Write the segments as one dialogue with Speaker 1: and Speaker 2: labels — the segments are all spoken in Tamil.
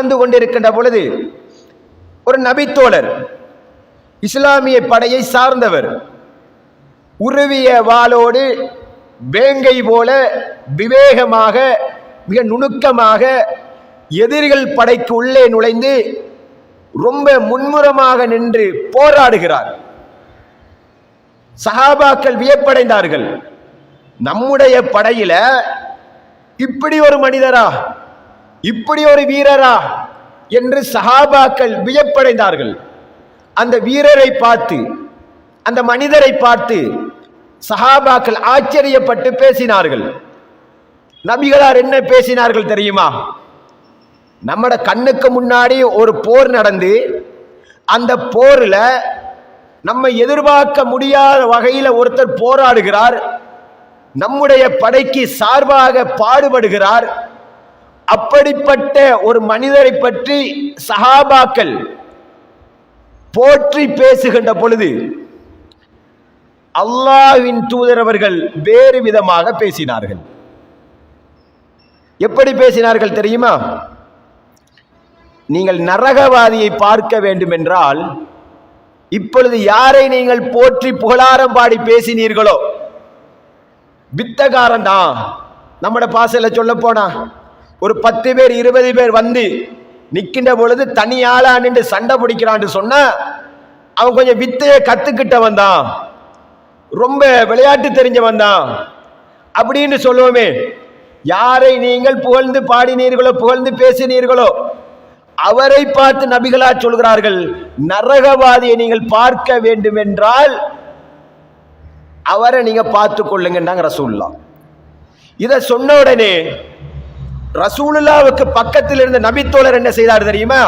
Speaker 1: நடந்து கொண்டிருக்கின்ற பொழுது ஒரு நபித்தோழர் இஸ்லாமிய படையை சார்ந்தவர் உருவிய வாளோடு வேங்கை போல விவேகமாக மிக நுணுக்கமாக எதிரிகள் படைக்கு உள்ளே நுழைந்து ரொம்ப முன்முறமாக நின்று போராடுகிறார். சஹாபாக்கள் வியப்படைந்தார்கள் நம்முடைய படையில இப்படி ஒரு மனிதரா? இப்படி ஒரு வீரரா என்று சஹாபாக்கள் வியப்படைந்தார்கள். அந்த வீரரை பார்த்து அந்த மனிதரை பார்த்து சஹாபாக்கள் ஆச்சரியப்பட்டு பேசினார்கள். நபிகளார் என்ன பேசினார்கள் தெரியுமா? நம்மட கண்ணுக்கு முன்னாடி ஒரு போர் நடந்து அந்த போர்ல நம்ம எதிர்பார்க்க முடியாத வகையில் ஒருத்தர் போராடுகிறார். நம்முடைய படைக்கு சார்பாக பாடுபடுகிறார். அப்படிப்பட்ட ஒரு மனிதரை பற்றி சஹாபாக்கள் போற்றி பேசுகின்ற பொழுது அல்லாஹ்வின் தூதர் அவர்கள் வேறு விதமாக பேசினார்கள். எப்படி பேசினார்கள் தெரியுமா? நீங்கள் நரகவாதியை பார்க்க வேண்டும் என்றால் இப்பொழுது யாரை நீங்கள் போற்றி புகழாரம் பாடி பேசினீர்களோ? வித்தகாரன் தான். நம்மட பாசையில சொல்ல போனா. ஒரு பத்து பேர் இருபது பேர் வந்து நிற்கின்ற பொழுது தனியாளா நின்று சண்டை பிடிக்கிறான்னு சொன்னா அவன் கொஞ்சம் வித்தையை கத்துக்கிட்டவன் தான் ரொம்ப விளையாட்டு தெரிஞ்சவன் தான் அப்படின்னு சொல்லுவோமே யாரை நீங்கள் புகழ்ந்து பாடினீர்களோ புகழ்ந்து பேசினீர்களோ அவரை பார்த்து நபிகளா சொல்கிறார்கள் நரகவாதியை நீங்கள் பார்க்க வேண்டும் என்றால் அவரை நீங்க பார்த்து கொள்ளுங்கன்றாங்க ரசூல்லா இதை சொன்ன உடனே ரசூலுல்லாவுக்கு பக்கத்தில் இருந்த நபித்தோழர் என்ன செய்தார் தெரியுமா?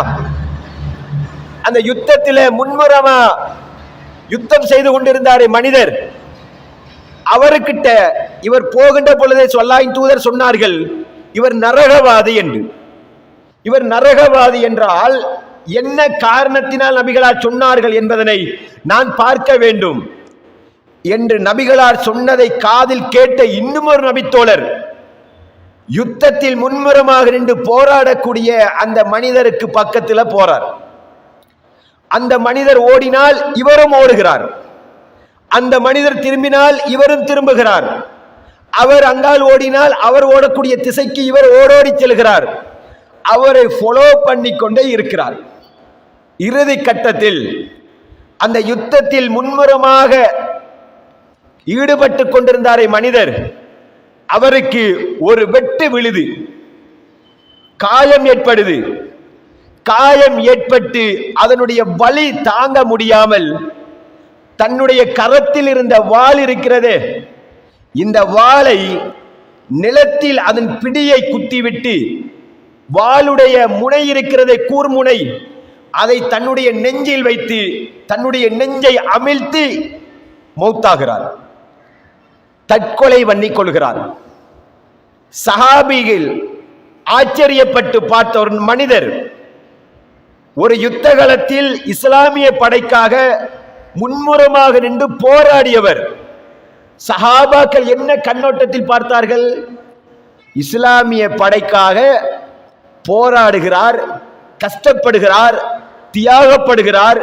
Speaker 1: அந்த யுத்தத்தில் முன்முறமா யுத்தம் செய்து கொண்டிருந்தாரே மனிதர். அவருக்கிட்ட இவர் போகின்ற பொழுதே சொல்லாயின் தூதர் சொன்னார்கள் இவர் நரகவாதி என்று. இவர் நரகவாதி என்றால் என்ன காரணத்தினால் நபிகளார் சொன்னார்கள் என்பதனை நான் பார்க்க வேண்டும். என்று நபிகளார் சொன்னதை காதில் கேட்ட இன்னும் ஒரு நபித்தோழர் யுத்தத்தில் முன்முறமாக நின்று போராடக்கூடிய அந்த மனிதருக்கு பக்கத்தில் போறார். அந்த மனிதர் ஓடினால் இவரும் ஓடுகிறார். அந்த மனிதர் திரும்பினால் இவரும் திரும்புகிறார். அவர் அங்கால் ஓடினால் அவர் ஓடக்கூடிய திசைக்கு இவர் ஓடோடி செல்கிறார். அவரை ஃபாலோ பண்ணி கொண்டே இருக்கிறார். இறுதி கட்டத்தில் அந்த யுத்தத்தில் முன்முறமாக ஈடுபட்டு கொண்டிருந்தாரே மனிதர். அவருக்கு ஒரு வெட்டு விழுது. காயம் ஏற்படுது. காயம் ஏற்பட்டு அதனுடைய வலி தாங்க முடியாமல் தன்னுடைய கரத்தில் இருந்த வாள் இருக்கிறதே இந்த வாளை நிலத்தில் அதன் பிடியை குத்திவிட்டு வாளுடைய முனை இருக்கிறதே கூர்முனை அதை தன்னுடைய நெஞ்சில் வைத்து தன்னுடைய நெஞ்சை அமிழ்த்தி மௌத்தாகிறார். தற்கொலை பண்ணி கொள்கிறார் சஹாபியில் ஆச்சரியப்பட்டு பார்த்த ஒரு மனிதர் ஒரு யுத்த காலத்தில் இஸ்லாமிய படைக்காக முன்முறமாக நின்று போராடியவர். சஹாபாக்கள் என்ன கண்ணோட்டத்தில் பார்த்தார்கள்? இஸ்லாமிய படைக்காக போராடுகிறார் கஷ்டப்படுகிறார் தியாகப்படுகிறார்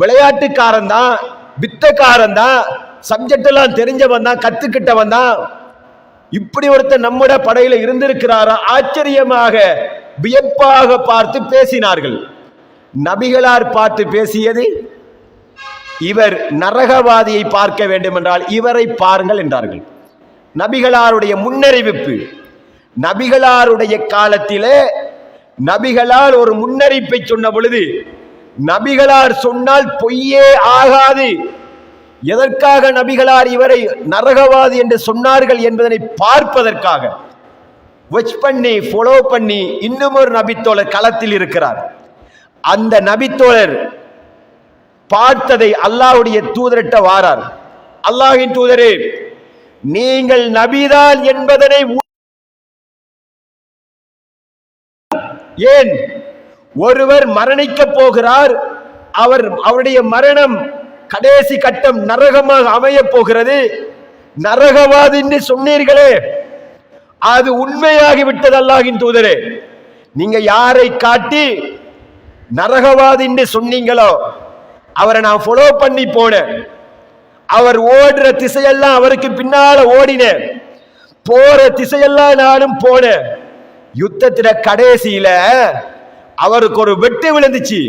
Speaker 1: விளையாட்டுக்காரன் தான் வித்தக்காரன் தான் சப்ஜெக்ட் எல்லாம் தெரிஞ்சவன் தான் கத்துக்கிட்டவன் தான். இப்படி ஒருத்தர் நம்முடைய படையில இருந்திருக்கிறாரா? ஆச்சரியமாக வியப்பாக பார்த்து பேசினார்கள். நபிகளார் பார்த்து பேசியது இவர் நரகவாதியை பார்க்க வேண்டும் என்றால் இவரை பாருங்கள் என்றார்கள். நபிகளாருடைய முன்னறிவிப்பு நபிகளாருடைய காலத்திலே நபிகளால் ஒரு முன்னறிப்பை சொன்ன பொழுது நபிகளார் சொன்னால் பொய்யே ஆகாது. எதற்காக நபிகளார் இவரை நரகவாதி என்று சொன்னார்கள் என்பதனை பார்ப்பதற்காக? வச் பண்ணி ஃபாலோ பண்ணி இன்னும் ஒரு நபித்தோழர் களத்தில் இருக்கிறார். அந்த நபித்தோழர் பார்த்ததை அல்லாஹுடைய தூதரிட்ட வாரார். அல்லாஹின் தூதரே நீங்கள் நபிதான் என்பதனை ஏன்? ஒருவர் மரணிக்க போகிறார் அவர் அவருடைய மரணம் கடைசி கட்டம் நரகமாக அமையப் போகிறது. நரகவாதி என்று சொன்னீர்களே அது உண்மையாகி விட்டது அல்லாஹ்வின் தூதரே. நீங்க யாரை காட்டி நரகவாதி என்று சொன்னீங்களோ அவரை நான் ஃபாலோ பண்ணி போனேன். அவர் ஓடுற திசையெல்லாம் அவருக்கு பின்னால ஓடினேன். போற திசையெல்லாம் நானும் போனேன். யுத்தத்தில கடைசியில அவருக்கு ஒரு வெட்டு விழுந்துச்சு.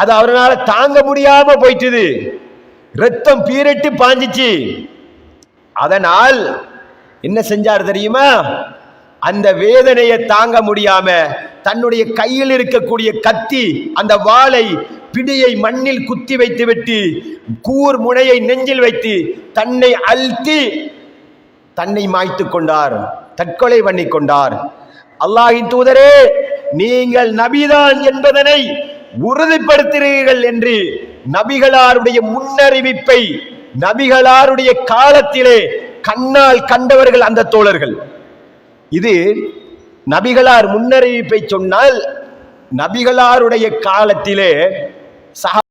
Speaker 1: அது அவரால் தாங்க முடியாம போயிட்டுது. ரத்தம் பீரட்டு பாஞ்சிச்சு. அதனால் என்ன செஞ்சார் தெரியுமா? அந்த வேதனையை தாங்க முடியாம தன்னுடைய கையில் இருக்கக்கூடிய கத்தி அந்த வாளை பிடியை மண்ணில் குத்தி வைத்து விட்டு கூர் முனையை நெஞ்சில் வைத்து தன்னை அழுத்தி தன்னை மாய்த்து கொண்டார் தற்கொலை பண்ணி கொண்டார். அல்லாஹின் தூதரே நீங்கள் நபிதான் என்பதனை உறுதிப்படுத்துகிறீர்கள் என்று நபிகளாருடைய முன்னறிவிப்பை நபிகளாருடைய காலத்திலே கண்ணால் கண்டவர்கள் அந்த தோழர்கள். இது நபிகளார் முன்னறிவிப்பை சொன்னால் நபிகளாருடைய காலத்திலே சக